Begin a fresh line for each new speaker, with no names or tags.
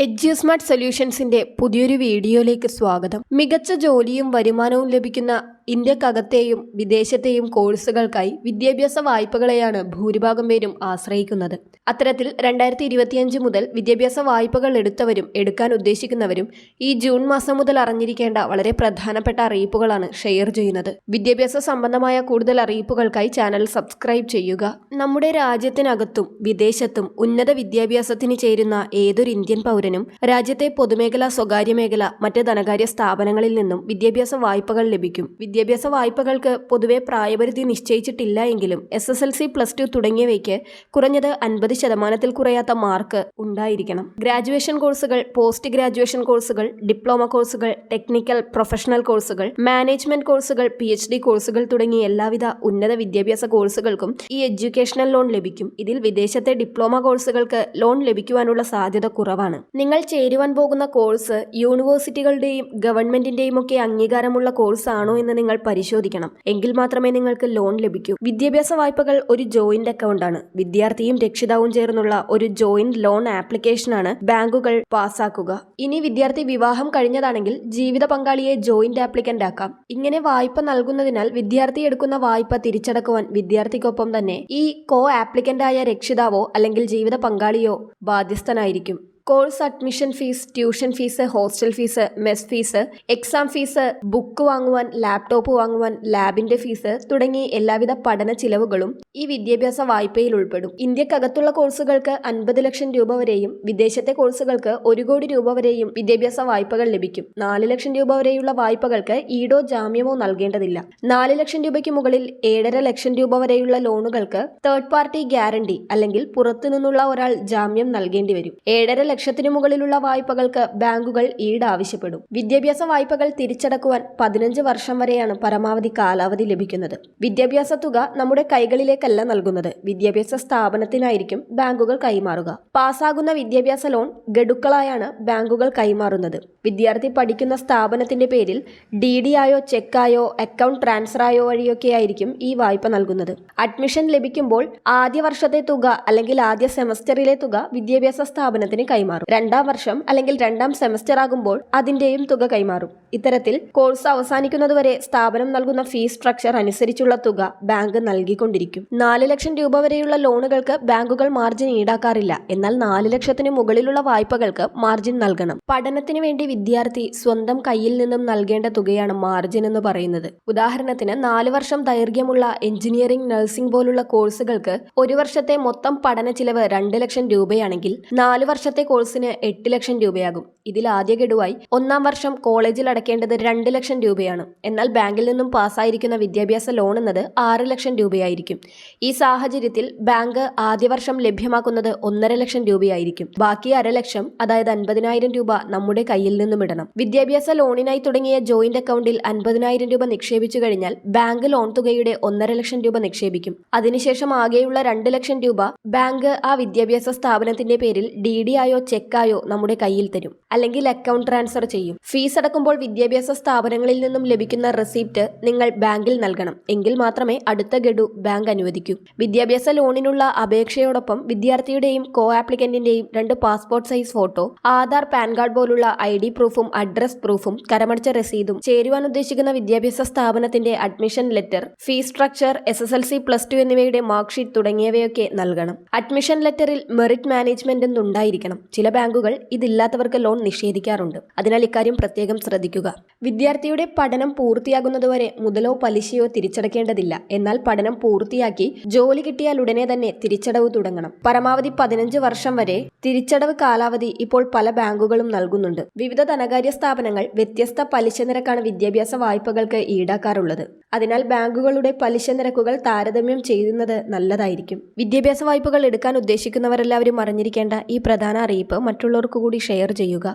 Edge smart സൊല്യൂഷൻസിന്റെ പുതിയൊരു വീഡിയോയിലേക്ക് സ്വാഗതം. മികച്ച ജോലിയും വരുമാനവും ലഭിക്കുന്ന ഇന്ത്യക്കകത്തെയും വിദേശത്തെയും കോഴ്സുകൾക്കായി വിദ്യാഭ്യാസ വായ്പകളെയാണ് ഭൂരിഭാഗം പേരും ആശ്രയിക്കുന്നത്. അത്തരത്തിൽ രണ്ടായിരത്തി ഇരുപത്തിയഞ്ച് മുതൽ വിദ്യാഭ്യാസ വായ്പകൾ എടുത്തവരും എടുക്കാൻ ഉദ്ദേശിക്കുന്നവരും ഈ ജൂൺ മാസം മുതൽ അറിഞ്ഞിരിക്കേണ്ട വളരെ പ്രധാനപ്പെട്ട അറിയിപ്പുകളാണ് ഷെയർ ചെയ്യുന്നത്. വിദ്യാഭ്യാസ സംബന്ധമായ കൂടുതൽ അറിയിപ്പുകൾക്കായി ചാനൽ സബ്സ്ക്രൈബ് ചെയ്യുക. നമ്മുടെ രാജ്യത്തിനകത്തും വിദേശത്തും ഉന്നത വിദ്യാഭ്യാസത്തിന് ചേരുന്ന ഏതൊരു ഇന്ത്യൻ പൗരനും രാജ്യത്തെ പൊതുമേഖല സ്വകാര്യ മേഖല മറ്റ് ധനകാര്യ സ്ഥാപനങ്ങളിൽ നിന്നും വിദ്യാഭ്യാസ വായ്പകൾ ലഭിക്കും. വിദ്യാഭ്യാസ വായ്പകൾക്ക് പൊതുവെ പ്രായപരിധി നിശ്ചയിച്ചിട്ടില്ല എങ്കിലും S S L C plus two തുടങ്ങിയവയ്ക്ക് കുറഞ്ഞത് അൻപത് ശതമാനത്തിൽ കുറയാത്ത മാർക്ക് ഉണ്ടായിരിക്കണം. ഗ്രാജുവേഷൻ കോഴ്സുകൾ പോസ്റ്റ് ഗ്രാജുവേഷൻ കോഴ്സുകൾ ഡിപ്ലോമ കോഴ്സുകൾ ടെക്നിക്കൽ പ്രൊഫഷണൽ കോഴ്സുകൾ മാനേജ്മെന്റ് കോഴ്സുകൾ പി എച്ച് ഡി കോഴ്സുകൾ തുടങ്ങിയ എല്ലാവിധ ഉന്നത വിദ്യാഭ്യാസ കോഴ്സുകൾക്കും ഈ എഡ്യൂക്കേഷണൽ ലോൺ ലഭിക്കും. ഇതിൽ വിദേശത്തെ ഡിപ്ലോമ കോഴ്സുകൾക്ക് ലോൺ ലഭിക്കുവാനുള്ള സാധ്യത കുറവാണ്. നിങ്ങൾ ചേരുവാൻ പോകുന്ന കോഴ്സ് യൂണിവേഴ്സിറ്റികളുടെയും ഗവൺമെന്റിന്റെയും ഒക്കെ അംഗീകാരമുള്ള കോഴ്സ് ആണോ എന്ന് നിങ്ങൾ പരിശോധിക്കണം. എങ്കിൽ മാത്രമേ നിങ്ങൾക്ക് ലോൺ ലഭിക്കൂ. വിദ്യാഭ്യാസ വായ്പകൾ ഒരു ജോയിന്റ് അക്കൗണ്ടാണ്. വിദ്യാർത്ഥിയും രക്ഷിതാവും ചേർന്നുള്ള ഒരു ജോയിന്റ് ലോൺ ആപ്ലിക്കേഷനാണ് ബാങ്കുകൾ പാസാക്കുക. ഇനി വിദ്യാർത്ഥി വിവാഹം കഴിഞ്ഞതാണെങ്കിൽ ജീവിത പങ്കാളിയെ ജോയിന്റ് ആപ്ലിക്കന്റ് ആക്കാം. ഇങ്ങനെ വായ്പ നൽകുന്നതിനാൽ വിദ്യാർത്ഥി എടുക്കുന്ന വായ്പ തിരിച്ചടക്കുവാൻ വിദ്യാർത്ഥിക്കൊപ്പം തന്നെ ഈ കോ ആപ്ലിക്കന്റായ രക്ഷിതാവോ അല്ലെങ്കിൽ ജീവിത പങ്കാളിയോ ബാധ്യസ്ഥനായിരിക്കും. Course admission fees tuition fees hostel fees mess fees exam fees book വാങ്ങുവാൻ ലാപ്ടോപ്പ് വാങ്ങുവാൻ ലാബിന്റെ ഫീസ് തുടങ്ങി എല്ലാവിധ പഠന ചിലവുകളും ഈ വിദ്യാഭ്യാസ വായ്പയിൽ ഉൾപ്പെടും. ഇന്ത്യക്കകത്തുള്ള കോഴ്സുകൾക്ക് അൻപത് ലക്ഷം രൂപ വരെയും വിദേശത്തെ കോഴ്സുകൾക്ക് ഒരു കോടി രൂപ വരെയും വിദ്യാഭ്യാസ വായ്പകൾ ലഭിക്കും. നാല് ലക്ഷം രൂപ വരെയുള്ള വായ്പകൾക്ക് ഈടോ ജാമ്യമോ നൽകേണ്ടതില്ല. നാല് ലക്ഷം രൂപയ്ക്ക് മുകളിൽ ഏഴര ലക്ഷം രൂപ വരെയുള്ള ലോണുകൾക്ക് തേർഡ് പാർട്ടി ഗ്യാരണ്ടി അല്ലെങ്കിൽ പുറത്തുനിന്നുള്ള ഒരാൾ ജാമ്യം നൽകേണ്ടി വരും. ഏഴര ലക്ഷത്തിനു മുകളിലുള്ള വായ്പകൾക്ക് ബാങ്കുകൾ ഈട് ആവശ്യപ്പെടും വിദ്യാഭ്യാസ വായ്പകൾ തിരിച്ചടക്കുവാൻ പതിനഞ്ച് വർഷം വരെയാണ് പരമാവധി കാലാവധി ലഭിക്കുന്നത്. വിദ്യാഭ്യാസ തുക നമ്മുടെ കൈകളിലേക്കല്ല നൽകുന്നത്. വിദ്യാഭ്യാസ സ്ഥാപനത്തിനായിരിക്കും ബാങ്കുകൾ കൈമാറുക. പാസ്സാകുന്ന വിദ്യാഭ്യാസ ലോൺ ഗഡുക്കളായാണ് ബാങ്കുകൾ കൈമാറുന്നത്. വിദ്യാർത്ഥി പഠിക്കുന്ന സ്ഥാപനത്തിന്റെ പേരിൽ ഡി ഡി ആയോ ചെക്കായോ അക്കൗണ്ട് ട്രാൻസ്ഫർ ആയോ വഴിയൊക്കെ ആയിരിക്കും ഈ വായ്പ നൽകുന്നത്. അഡ്മിഷൻ ലഭിക്കുമ്പോൾ ആദ്യ വർഷത്തെ തുക അല്ലെങ്കിൽ ആദ്യ സെമസ്റ്ററിലെ തുക വിദ്യാഭ്യാസ സ്ഥാപനത്തിന് കൈമാറും രണ്ടാം വർഷം അല്ലെങ്കിൽ രണ്ടാം സെമസ്റ്റർ ആകുമ്പോൾ അതിന്റെയും തുക കൈമാറും. ഇത്തരത്തിൽ കോഴ്സ് അവസാനിക്കുന്നതുവരെ സ്ഥാപനം നൽകുന്ന ഫീസ് സ്ട്രക്ചർ അനുസരിച്ചുള്ള തുക ബാങ്ക് നൽകിക്കൊണ്ടിരിക്കും. നാല് ലക്ഷം രൂപ വരെയുള്ള ലോണുകൾക്ക് ബാങ്കുകൾ മാർജിൻ ഈടാക്കാറില്ല. എന്നാൽ നാല് ലക്ഷത്തിന് മുകളിലുള്ള വായ്പകൾക്ക് മാർജിൻ നൽകണം. പഠനത്തിന് വേണ്ടി വിദ്യാർത്ഥി സ്വന്തം കയ്യിൽ നിന്നും നൽകേണ്ട തുകയാണ് മാർജിൻ എന്ന് പറയുന്നത്. ഉദാഹരണത്തിന് നാല് വർഷം ദൈർഘ്യമുള്ള എഞ്ചിനീയറിംഗ് നഴ്സിംഗ് പോലുള്ള കോഴ്സുകൾക്ക് ഒരു വർഷത്തെ മൊത്തം പഠന ചിലവ് രണ്ട് ലക്ഷം രൂപയാണെങ്കിൽ നാല് വർഷത്തെ കോഴ്സിന് എട്ട് ലക്ഷം രൂപയാകും. ഇതിൽ ആദ്യ ഗഡുവായി ഒന്നാം വർഷം കോളേജിൽ അടക്കേണ്ടത് രണ്ട് ലക്ഷം രൂപയാണ്. എന്നാൽ ബാങ്കിൽ നിന്നും പാസ്സായിരിക്കുന്ന വിദ്യാഭ്യാസ ലോൺ എന്നത് ആറ് ലക്ഷം രൂപയായിരിക്കും. ഈ സാഹചര്യത്തിൽ ബാങ്ക് ആദ്യ വർഷം ലഭ്യമാക്കുന്നത് ഒന്നര ലക്ഷം രൂപയായിരിക്കും. ബാക്കി അര ലക്ഷം അതായത് അൻപതിനായിരം രൂപ നമ്മുടെ കയ്യിൽ നിന്നും ഇടണം. വിദ്യാഭ്യാസ ലോണിനായി തുടങ്ങിയ ജോയിന്റ് അക്കൗണ്ടിൽ അൻപതിനായിരം രൂപ നിക്ഷേപിച്ചു കഴിഞ്ഞാൽ ബാങ്ക് ലോൺ തുകയുടെ ഒന്നര ലക്ഷം രൂപ നിക്ഷേപിക്കും. അതിനുശേഷം ആകെയുള്ള രണ്ട് ലക്ഷം രൂപ ബാങ്ക് ആ വിദ്യാഭ്യാസ സ്ഥാപനത്തിന്റെ പേരിൽ ഡി ഡി ആയോ ചെക്കായോ നമ്മുടെ കയ്യിൽ തരും. അല്ലെങ്കിൽ അക്കൗണ്ട് ട്രാൻസ്ഫർ ചെയ്യും. ഫീസ് അടക്കുമ്പോൾ വിദ്യാഭ്യാസ സ്ഥാപനങ്ങളിൽ നിന്നും ലഭിക്കുന്ന റെസിപ്റ്റ് നിങ്ങൾ ബാങ്കിൽ നൽകണം. എങ്കിൽ മാത്രമേ അടുത്ത ഗഡു ബാങ്ക് അനുവദിക്കൂ. വിദ്യാഭ്യാസ ലോണിനുള്ള അപേക്ഷയോടൊപ്പം വിദ്യാർത്ഥിയുടെയും കോ ആപ്ലിക്കന്റിന്റെയും രണ്ട് passport size photo Aadhaar PAN card പോലുള്ള ഐ ഡി പ്രൂഫും അഡ്രസ് പ്രൂഫും കരമടച്ച രസീതും ചേരുവാൻ ഉദ്ദേശിക്കുന്ന വിദ്യാഭ്യാസ സ്ഥാപനത്തിന്റെ admission letter fees structure S S L C plus two എന്നിവയുടെ മാർക്ക് ഷീറ്റ് തുടങ്ങിയവയൊക്കെ നൽകണം. അഡ്മിഷൻ ലെറ്ററിൽ മെറിറ്റ് മാനേജ്മെന്റ് എന്നുണ്ടായിരിക്കണം. ചില ബാങ്കുകൾ ഇതില്ലാത്തവർക്ക് ലോൺ നിഷേധിക്കാറുണ്ട്. അതിനാൽ ഇക്കാര്യം പ്രത്യേകം ശ്രദ്ധിക്കുക. വിദ്യാർത്ഥിയുടെ പഠനം പൂർത്തിയാകുന്നതുവരെ മുതലോ പലിശയോ തിരിച്ചടക്കേണ്ടതില്ല. എന്നാൽ പഠനം പൂർത്തിയാക്കി ജോലി കിട്ടിയാൽ ഉടനെ തന്നെ തിരിച്ചടവ് തുടങ്ങണം. പരമാവധി പതിനഞ്ച് വർഷം വരെ തിരിച്ചടവ് കാലാവധി ഇപ്പോൾ പല ബാങ്കുകളും നൽകുന്നുണ്ട്. വിവിധ ധനകാര്യ സ്ഥാപനങ്ങൾ വ്യത്യസ്ത പലിശ നിരക്കാണ് വിദ്യാഭ്യാസ വായ്പകൾക്ക് ഈടാക്കാറുള്ളത്. അതിനാൽ ബാങ്കുകളുടെ പലിശ നിരക്കുകൾ താരതമ്യം ചെയ്യുന്നത് നല്ലതായിരിക്കും. വിദ്യാഭ്യാസ വായ്പകൾ എടുക്കാൻ ഉദ്ദേശിക്കുന്നവരെല്ലാവരും അറിഞ്ഞിരിക്കേണ്ട ഈ പ്രധാന അറിയിപ്പ് മറ്റുള്ളവർക്ക് കൂടി ഷെയർ ചെയ്യുക